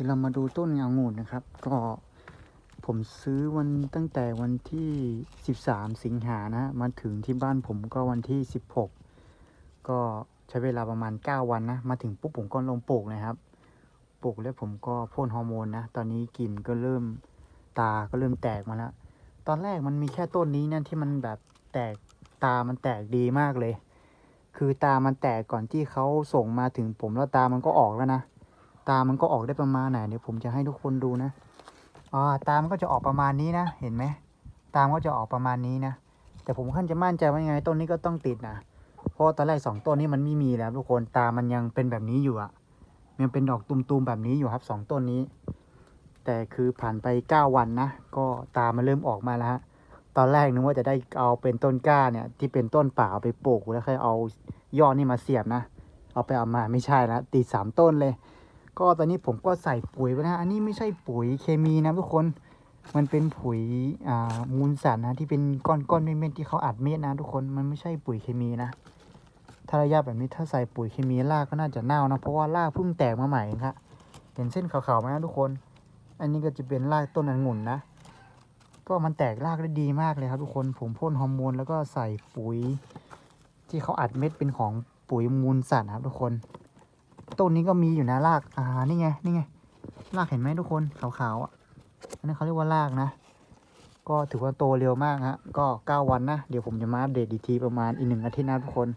ดี๋ยวเรามาดูต้นองุ่นนะครับ ก็ผมซื้อวันตั้งแต่วันที่ 13 สิงหานะ มาถึงที่บ้านผมก็วันที่ 16 ก็ใช้เวลาประมาณ 9 วันนะ มาถึงปุ๊บผมก็ลงปลูกนะครับปลูกแล้วผมก็พ่นฮอร์โมนนะ ตอนนี้กลิ่นก็เริ่มตาก็เริ่มแตกมาแล้วตอนแรกมันมีแค่ต้นนี้นะที่มันแบบแตกตามันแตกดีมากเลย คือตามันแตกก่อนที่เขาส่งมาถึงผมแล้วตามันก็ออกแล้วนะ ตามันก็ออกได้ประมาณไหนเดี๋ยวผมจะให้ทุกคนดูนะอ่าตามันก็จะออกประมาณนี้นะ เห็นไหมตามก็จะออกประมาณนี้นะ แต่ผมขั้นจะมั่นใจว่ายังไงต้นนี้ก็ต้องติดนะ เพราะว่าตอนแรกสองต้นนี้มันไม่มีแล้วทุกคนตามันยังเป็นแบบนี้อยู่อะยังเป็นดอกตุมๆแบบนี้อยู่ครับสองต้นนี้ แต่คือผ่านไปเก้าวันนะ ก็ตามันเริ่มออกมาแล้วฮะ ตอนแรกนึกว่าจะได้เอาเป็นต้นก้าเนี่ย ที่เป็นต้นป่าไปปลูกแล้วค่อยเอายอดนี่มาเสียบนะ เอาไปเอามาไม่ใช่ละติดสามต้นเลย ก็ตอนนี้ผมก็ใส่ปุ๋ยไปนะ อันนี้ไม่ใช่ปุ๋ยเคมีนะทุกคน มันเป็นปุ๋ยอ่ามูลสัตว์นะที่เป็นก้อนก้อนเม็ดๆที่เขาอัดเม็ดนะทุกคน มันไม่ใช่ปุ๋ยเคมีนะ ถ้าระยะแบบนี้ถ้าใส่ปุ๋ยเคมีรากก็น่าจะเน่านะ เพราะว่ารากเพิ่งแตกมาใหม่ครับเห็นเส้นขาวๆไหมนะทุกคน อันนี้ก็จะเป็นรากต้นองุ่นนะ ก็มันแตกรากได้ดีมากเลยครับทุกคน ผมพ่นฮอร์โมนแล้วก็ใส่ปุ๋ย ที่เขาอัดเม็ดเป็นของปุ๋ยมูลสัตว์นะครับทุกคน ต้นนี้ก็มีอยู่นะรากอ่านี่ไงนี่ไงรากเห็นไหมทุกคนขาวๆอะอันนี้เขาเรียกว่ารากนะ ก็ถือว่าโตเร็วมากฮะก็เก้าวันนะ เดี๋ยวผมจะมาอัปเดตอีกทีประมาณอีกหนึ่งอาทิตย์นะทุกคน